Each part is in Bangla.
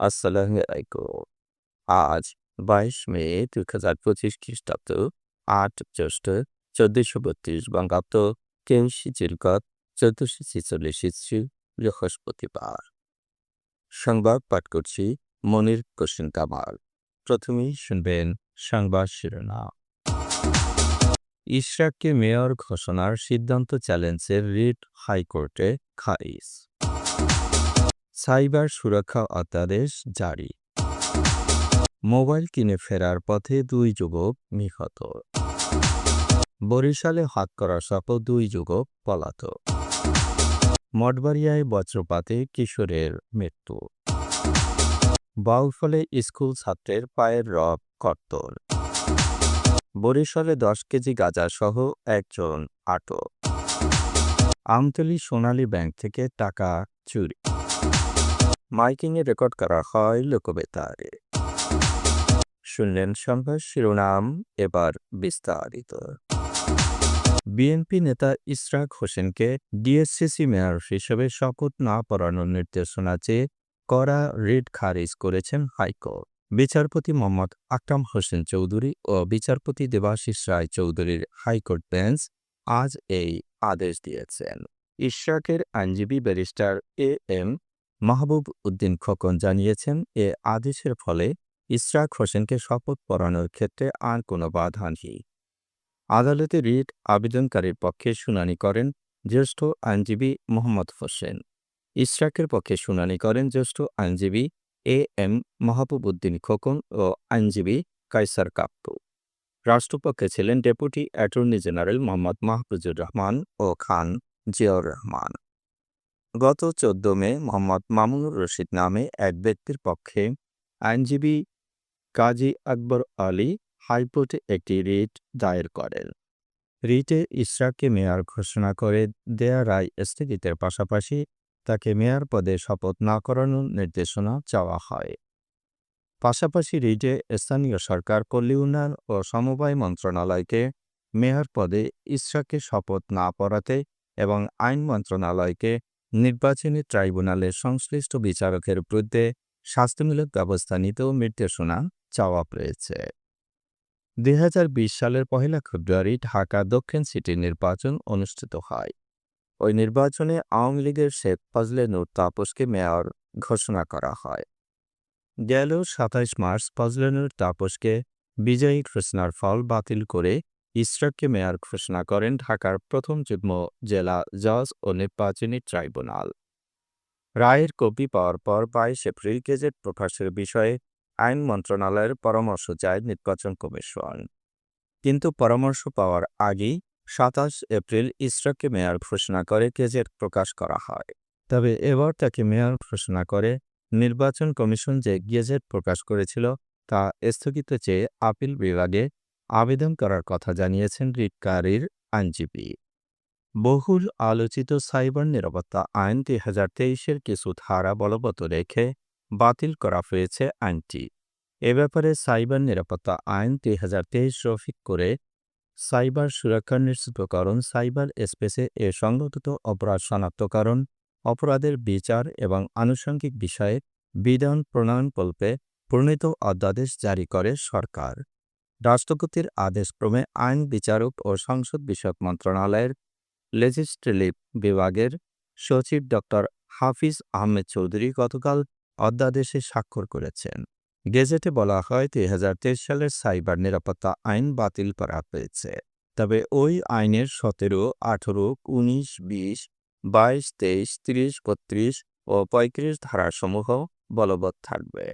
আসসালামু আলাইকুম আজ বাইশ মে দুই হাজার পঁচিশ খ্রিস্টাব্দ, আট জ্যৈষ্ঠ চোদ্দশো বত্রিশ বঙ্গাব্দ তেইশে চিলকত চোদ্দশো ছেচল্লিশ ইস্যু, বৃহস্পতিবার। সংবাদ পাঠ করছি মনির কোশ্চিন কামাল। প্রথমেই শুনবেন সংবাদ শিরোনাম। ইশরাককে মেয়র ঘোষণার সিদ্ধান্ত চ্যালেঞ্জের রিট হাইকোর্টে খারিজ। সাইবার সুরক্ষা অধ্যাদেশ জারি। মোবাইল কিনে ফেরার পথে দুই যুবক নিহত। বরিশালে হাত করা সহ দুই যুবক পলাতক। মঠবাড়িয়ায় বজ্রপাতে কিশোরের মৃত্যু। বাউফলে স্কুল ছাত্রের পায়ের রব কর্তর বরিশালে দশ কেজি গাঁজা সহ একজন আটক। আমতলী সোনালী ব্যাংক থেকে টাকা চুরি। মাইকিংয়ে রেকর্ড করা হয় লোকবেতারে। শুনলেন সংবাদ শিরোনাম, এবার বিস্তারিত। বিএনপি নেতা ইশরাক হোসেনকে ডিএসসিসি মেয়র হিসেবে শপথ না পড়ানোর নির্দেশনা চেয়ে করা রিট খারিজ করেছেন হাইকোর্ট। বিচারপতি মোহাম্মদ আকরাম হোসেন চৌধুরী ও বিচারপতি দেবাশিস রায় চৌধুরীর হাইকোর্ট বেঞ্চ আজ এই আদেশ দিয়েছেন। ইশরাকের আইনজীবী barrister A M Mahbub Uddin Khokon জানিয়েছেন, এ আদেশের ফলে ইসরাক হোসেনকে শপথ পড়ানোর ক্ষেত্রে আর কোনো বাধা নেই। আদালতে রিট আবেদনকারীর পক্ষে শুনানি করেন জ্যেষ্ঠ আইনজীবী মোহাম্মদ হোসেন। ইশরাকের পক্ষে শুনানি করেন জ্যেষ্ঠ আইনজীবী এ এম মাহবুব উদ্দিন খোকন ও আইনজীবী কাইসার কাপ্পু। রাষ্ট্রপক্ষে ছিলেন deputy attorney general Mohammad Mahfuzur Rahman ও খান জিয়াউর রহমান। গত চোদ্দ মে মোহাম্মদ মামুনুর রশিদ নামে এক ব্যক্তির পক্ষে আইনজীবী কাজী আকবর আলী হাইকোর্টে একটি রিট দায়ের করেন। রিটে ইশরাককে মেয়র ঘোষণা করে দেয়া রায় স্থগিতের পাশাপাশি তাকে মেয়র পদে শপথ না করানোর নির্দেশনা চাওয়া হয়। পাশাপাশি রিটে স্থানীয় সরকার, পল্লী উন্নয়ন ও সমবায় মন্ত্রণালয়কে মেয়র পদে ইশরাককে শপথ না পড়াতে এবং আইন মন্ত্রণালয়কে নির্বাচনী ট্রাইব্যুনালের সংশ্লিষ্ট বিচারকের বিরুদ্ধে শাস্তিমূলক ব্যবস্থা নিতেও নির্দেশনা চাওয়া পেয়েছে দুই সালের পহেলা ফেব্রুয়ারি ঢাকা দক্ষিণ সিটি নির্বাচন অনুষ্ঠিত হয়। ওই নির্বাচনে আওয়ামী লীগের শেখ ফজলে নূর তাপসকে মেয়র ঘোষণা করা হয়। গেল সাতাইশ মার্চ ফজলে নূর তাপসকে বিজয়ী ঘোষণার ফল বাতিল করে ইশরাককে মেয়র ঘোষণা করেন ঢাকার প্রথম যুগ্ম জেলা জজ ও নির্বাচনী ট্রাইব্যুনাল। রায়ের কপি পাওয়ার পর বাইশ এপ্রিল গেজেট প্রকাশের বিষয়ে আইন মন্ত্রণালয়ের পরামর্শ চায় নির্বাচন কমিশন। কিন্তু পরামর্শ পাওয়ার আগেই সাতাশ এপ্রিল ইসরাককে মেয়র ঘোষণা করে গেজেট প্রকাশ করা হয়। তবে এবার তাকে মেয়র ঘোষণা করে নির্বাচন কমিশন যে গেজেট প্রকাশ করেছিল তা স্থগিত চেয়ে আপিল বিভাগে আবেদন করার কথা জানিয়েছেন রিটকারীর আইনজীবী। বহুল আলোচিত সাইবার নিরাপত্তা আইন দুই হাজার তেইশের কিছু ধারা বলবৎ রেখে বাতিল করা হয়েছে আইনটি। এ ব্যাপারে সাইবার নিরাপত্তা আইন দুই হাজার তেইশ রফিক করে সাইবার সুরক্ষা নিশ্চিতকরণ সাইবার স্পেসে এ সংগঠিত অপরাধ শনাক্তকরণ অপরাধের বিচার এবং আনুষঙ্গিক বিষয়ে বিধান প্রণয়নকল্পে প্রণীত অধ্যাদেশ জারি করে সরকার। রাষ্ট্রপতির আদেশক্রমে আইন বিচারক ও সংসদ বিষয়ক মন্ত্রণালয়ের লেজিসলেটিভ বিভাগের সচিব ড. হাফিজ আহমেদ চৌধুরী গতকাল অধ্যাদেশে স্বাক্ষর করেছেন। গেজেটে বলা হয়, দুই হাজার তেইশ সালের সাইবার নিরাপত্তা আইন বাতিল করা হয়েছে। তবে ওই আইনের সতেরো, আঠেরো, উনিশ, বিশ, বাইশ, তেইশ, তিরিশ, বত্রিশ ও পঁয়ত্রিশ ধারাসমূহ বলবৎ থাকবে।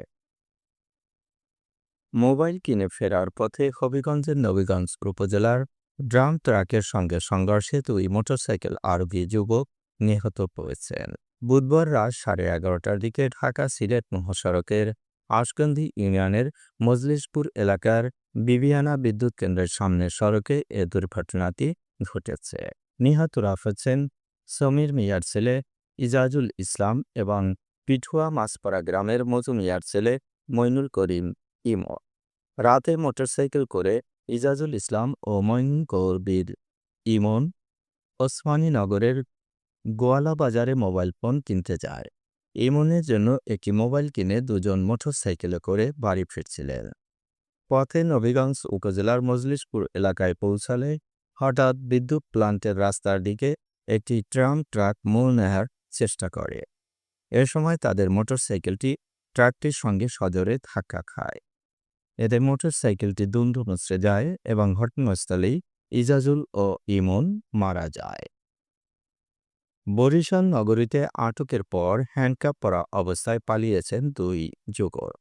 মোবাইল কিনে ফেরার পথে হবিগঞ্জের নবীগঞ্জ উপজেলার ড্রাম ট্রাকের সঙ্গে সংঘর্ষে দুই মোটরসাইকেল আরোহী যুবক নিহত হয়েছেন। বুধবার রাত সাড়ে এগারোটার দিকে ঢাকা সিলেট মহাসড়কের আশগন্ধি ইউনিয়নের মজলিশপুর এলাকার বিবিয়ানা বিদ্যুৎ কেন্দ্রের সামনের সড়কে এ দুর্ঘটনাটি ঘটেছে। নিহতরা হচ্ছেন সমীর মিয়ার ছেলে ইজাজুল ইসলাম এবং পিঠুয়া মাসপাড়া গ্রামের মজু মিয়ার ছেলে মইনুল করিম ইমো। রাতে মোটরসাইকেল করে ইজাজুল ইসলাম ও মইনুল কবির ইমন ওসমানী নগরের গোয়ালা বাজারে মোবাইল ফোন কিনতে যায়। ইমনের জন্য একটি মোবাইল কিনে দুজন মোটরসাইকেলে করে বাড়ি ফিরছিলেন। পথে নবীগঞ্জ উপজেলার মজলিশপুর এলাকায় পৌঁছালে হঠাৎ বিদ্যুৎ প্লান্টের রাস্তার দিকে একটি ট্রাম ট্রাক মূল নেহার চেষ্টা করে। এ সময় তাদের মোটরসাইকেলটি ট্রাকটির সঙ্গে সজোরে ধাক্কা খায়। এতে মোটরসাইকেলটি দুমড়ে মুচড়ে যায় এবং ঘটনাস্থলেই ইজাজুল ও ইমন মারা যায়। বরিশাল নগরীতে আটকের পর হ্যান্ডকাপ পরা অবস্থায় পালিয়েছেন দুই যুগর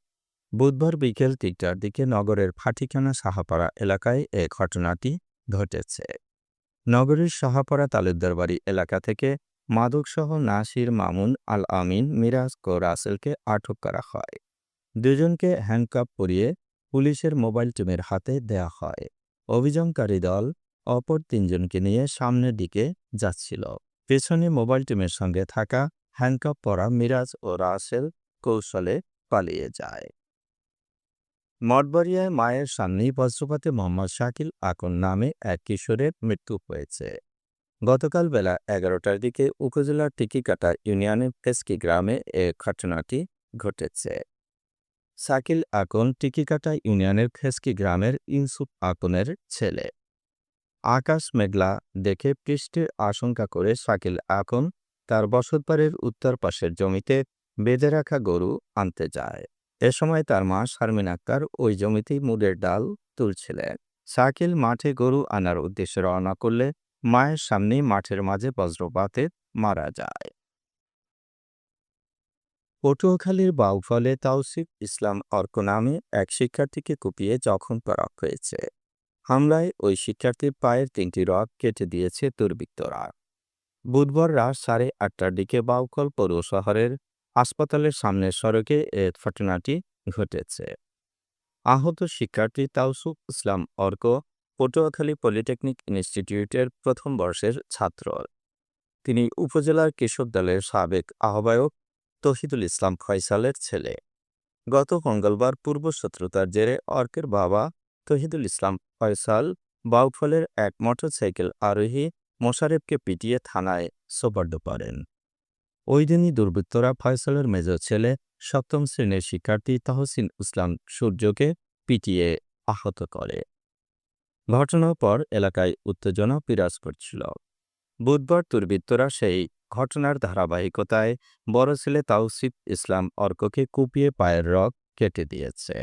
বুধবার বিকেল তিনটার দিকে নগরের ফাটিখানা সাহাপাড়া এলাকায় এ ঘটনাটি ঘটেছে। নগরীর সাহাপাড়া তালুকদার বাড়ি এলাকা থেকে মাদকসহ নাসির মামুন আল আমিন মিরাজ ও রাসেলকে আটক করা হয়। দুজনকে হ্যান্ডকাপ পরিয়ে পুলিশের মোবাইল টিমের হাতে দেয়া হয়। অভিযানকারী দল অপর তিনজনকে নিয়ে সামনের দিকে যাচ্ছিল। পেছনে মোবাইল টিমের সঙ্গে থাকা হ্যান্ডকাপ পরা মিরাজ ও রাসেল কৌশলে পালিয়ে যায়। মঠবাড়িয়ায় মায়ের সামনেই বজ্রপাতে মোহাম্মদ শাকিল আকন নামে এক কিশোরের মৃত্যু হয়েছে। গতকাল বেলা এগারোটার দিকে উপজেলার টিকিকাটা ইউনিয়নের ফেসকি গ্রামে এ ঘটনাটি ঘটেছে। শাকিল আকন টিকিকাটা ইউনিয়নের ফেসকি গ্রামের ইনসুফ আকনের ছেলে। আকাশ মেঘলা, দেখে বৃষ্টির আশঙ্কা করে শাকিল আকন তার বসতবাড়ির উত্তর পাশের জমিতে বেঁধে রাখা গরু আনতে যায়। এ সময় তার মা শারমিন আক্তার ওই জমিতেই মুগের ডাল তুলছিলেন। শাকিল মাঠে গরু আনার উদ্দেশ্যে রওনা করলে মায়ের সামনেই মাঠের মাঝে বজ্রপাতে মারা যায়। পটুয়াখালীর বাউফলে তাওসিফ ইসলাম অর্ক নামে এক শিক্ষার্থীকে কুপিয়ে জখম করা হয়েছে। হামলায় ওই শিক্ষার্থীর পায়ের তিনটি রক কেটে দিয়েছে দুর্বৃত্তরা। বুধবার রাত সাড়ে আটটার দিকে বাউকল পৌর শহরের হাসপাতালের সামনের সড়কে এ ঘটনাটি ঘটেছে। আহত শিক্ষার্থী তাওসুফ ইসলাম অর্ক পটুয়াখালী পলিটেকনিক ইনস্টিটিউটের প্রথম বর্ষের ছাত্র। তিনি উপজেলার কৃষক দলের সাবেক আহ্বায়ক তহিদুল ইসলাম ফয়সালের ছেলে। গত মঙ্গলবার পূর্ব শত্রুতার জেরে অর্কের বাবা তহিদুল ইসলাম ফয়সাল বাউফলের এক মোটরসাইকেল আরোহী মোশারেফকে পিটিয়ে থানায় সোপর্দ করেন। ওই দিনই দুর্বৃত্তরা ফয়সালের মেজ ছেলে সপ্তম শ্রেণির শিক্ষার্থী তহসিন ইসলাম সূর্যকে পিটিয়ে আহত করে। ঘটনার পর এলাকায় উত্তেজনা বিরাজ করছিল। বুধবার দুর্বৃত্তরা সেই ঘটনার ধারাবাহিকতায় বড় ছেলে তাওসিফ ইসলাম অর্ককে কুপিয়ে পায়ের রক কেটে দিয়েছে।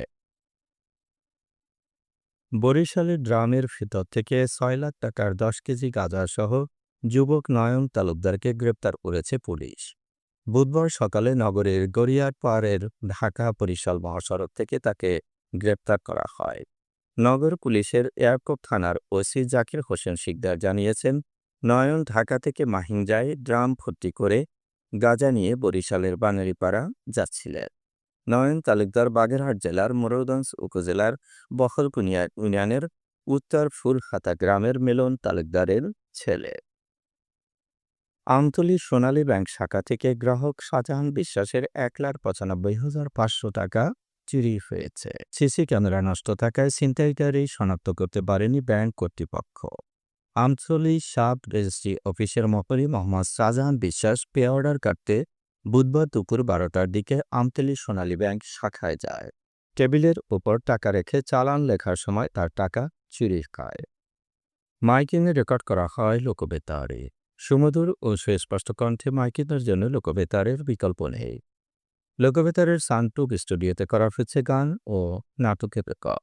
বরিশালের ড্রামের ভেতর থেকে ছয় লাখ টাকার দশ কেজি গাঁজাসহ যুবক নয়ন তালুকদারকে গ্রেপ্তার করেছে পুলিশ। বুধবার সকালে নগরের গড়িয়ার পাড়ের ঢাকা বরিশাল মহাসড়ক থেকে তাকে গ্রেপ্তার করা হয়। নগর পুলিশের এয়ারকোপ থানার ওসি জাকির হোসেন শিকদার জানিয়েছেন নয়ন ঢাকা থেকে মাহিংজায় ড্রাম ভর্তি করে গাজা নিয়ে বরিশালের বানারীপাড়া যাচ্ছিলেন। নয়ন তালুকদার বাগেরহাট জেলার মোরৌগঞ্জ উপজেলার বহলকুনিয়া ইউনিয়নের উত্তর ফুলখাতা গ্রামের মিলন তালুকদারের ছেলে। আমতলী সোনালী ব্যাংক শাখা থেকে গ্রাহক শাহজাহান বিশ্বাসের এক লাখ পঁচানব্বই হাজার পাঁচশো টাকা চুরি হয়েছে। সিসি ক্যামেরা নষ্ট থাকায় ছিনতাইকারী শনাক্ত করতে পারেনি ব্যাংক কর্তৃপক্ষ। আমতলী সাব রেজিস্ট্রি অফিসের মহরি মোহাম্মদ শাহজাহান বিশ্বাস পে অর্ডার কাটতে বুধবার দুপুর বারোটার দিকে আমতলী সোনালী ব্যাংক শাখায় যায়। টেবিলের উপর টাকা রেখে চালান লেখার সময় তার টাকা চুরি খায় মাইকিংয়ে রেকর্ড করা হয় লোকবেতারে। সুমধুর ও সুস্পষ্ট কণ্ঠে মাইকিংয়ের জন্য লোকবেতারের বিকল্প নেই। লোকবেতারের সানটুক স্টুডিওতে করা হয়েছে গান ও নাটকের record.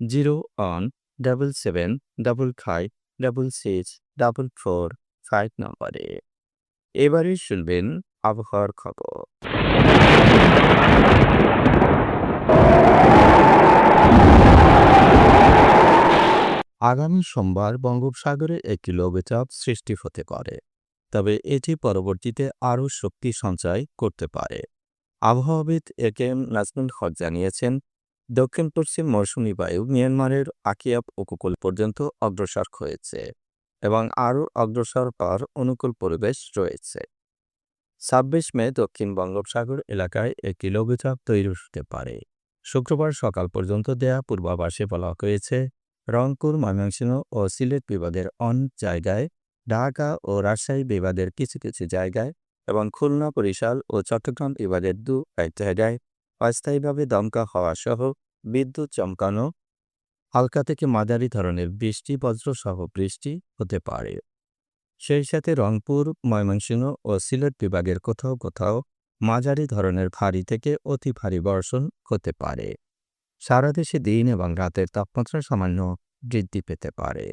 zero one double seven double five double six double four five নম্বরে। এবারে শুনবেন আবহাওয়ার খবর। আগামী সোমবার বঙ্গোপসাগরে একটি লঘুচাপ সৃষ্টি হতে পারে, তবে এটি পরবর্তীতে আরও শক্তি সঞ্চয় করতে পারে। আবহাওয়াবিদ এ কে এম নাজমুল হক জানিয়েছেন দক্ষিণ পশ্চিম মৌসুমি বায়ু মিয়ানমারের আকিয়াব উপকূল পর্যন্ত অগ্রসর হয়েছে এবং আরও অগ্রসর হওয়ার অনুকূল পরিবেশ রয়েছে। ছাব্বিশ মে দক্ষিণ বঙ্গোপসাগর এলাকায় একটি লঘুচাপ তৈরি হতে পারে। শুক্রবার সকাল পর্যন্ত দেয়া পূর্বাভাসে বলা হয়েছে, রংপুর, ময়মনসিংহ ও সিলেট বিভাগের অনেক জায়গায়, ঢাকা ও রাজশাহী বিভাগের কিছু কিছু জায়গায় এবং খুলনা, বরিশাল ও চট্টগ্রাম বিভাগের দু এক জায়গায় অস্থায়ীভাবে দমকা হওয়া সহ বিদ্যুৎ চমকানো, হালকা থেকে মাঝারি ধরনের বৃষ্টি, বজ্রসহ বৃষ্টি হতে পারে। সেই সাথে রংপুর, ময়মনসিংহ ও সিলেট বিভাগের কোথাও কোথাও মাঝারি ধরনের ভারী থেকে অতি ভারী বর্ষণ হতে পারে। সারা দেশে দিন এবং রাতের তাপমাত্রা সামান্য বৃদ্ধি পেতে পারে।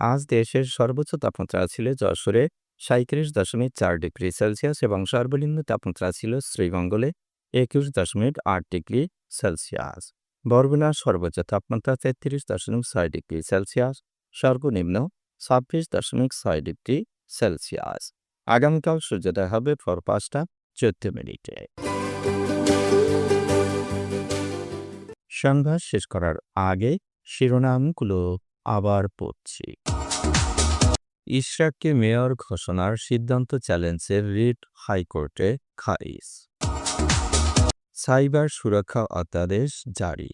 আজ দেশের সর্বোচ্চ তাপমাত্রা ছিল যশোরে সাঁত্রিশ দশমিক চার ডিগ্রি সেলসিয়াস এবং সর্বনিম্ন তাপমাত্রা ছিল শ্রীমঙ্গলে একুশ দশমিক আট ডিগ্রি সেলসিয়াস। বরগুনার সর্বোচ্চ তাপমাত্রা তেত্রিশ দশমিক ছয় ডিগ্রি সেলসিয়াস। সর্বনিম্ন ছাব্বিশ দশমিক ছয় ডিগ্রি সেলসিয়াস। আগামীকাল সূর্যোদয় হবে ভোর পাঁচটা চোদ্দ মিনিটে। সংবাদ শেষ করার আগে শিরোনামগুলো আবার পড়ছি। ইশরাককে মেয়র ঘোষণার সিদ্ধান্ত চ্যালেঞ্জের রিট হাইকোর্টে খারিজ। সাইবার সুরক্ষা অধ্যাদেশ জারি।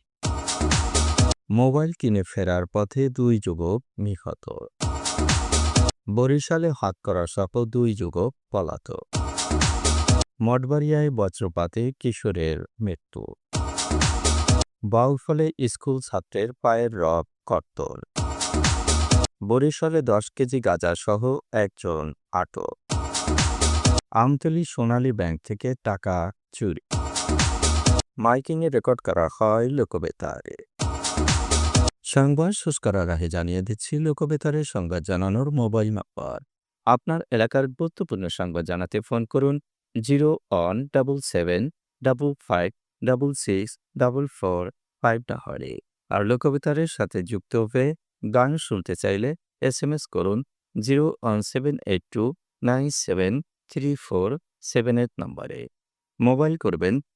মোবাইল কিনে ফেরার পথে দুই যুবক নিহত। বরিশালে হাত করা সহ দুই যুবক পলাতক। মঠবাড়িয়ায় বজ্রপাতে কিশোরের মৃত্যু। বাউফলে স্কুল ছাত্রের পায়ের রব কর্তন বরিশালে দশ কেজি গাঁজাসহ একজন আটক। আমতলী সোনালী ব্যাংক থেকে টাকা চুরি। মাইকিংয়ে রেকর্ড করা হয় লোকবেতারে। সংবাদ শেষ রাহে জানিয়ে দিচ্ছি, লোকবেতারে সংবাদ জানানোর মোবাইল নাম্বার। আপনার এলাকার গুরুত্বপূর্ণ সংবাদ জানাতে ফোন করুন zero one double seven, double five, double six, double four, five নাম্বারে আর লোকবেতারের সাথে যুক্ত হয়ে গান শুনতে চাইলে এস এম এস করুন zero one seven eight two nine seven three four seven eight নম্বরে। মোবাইল করবেন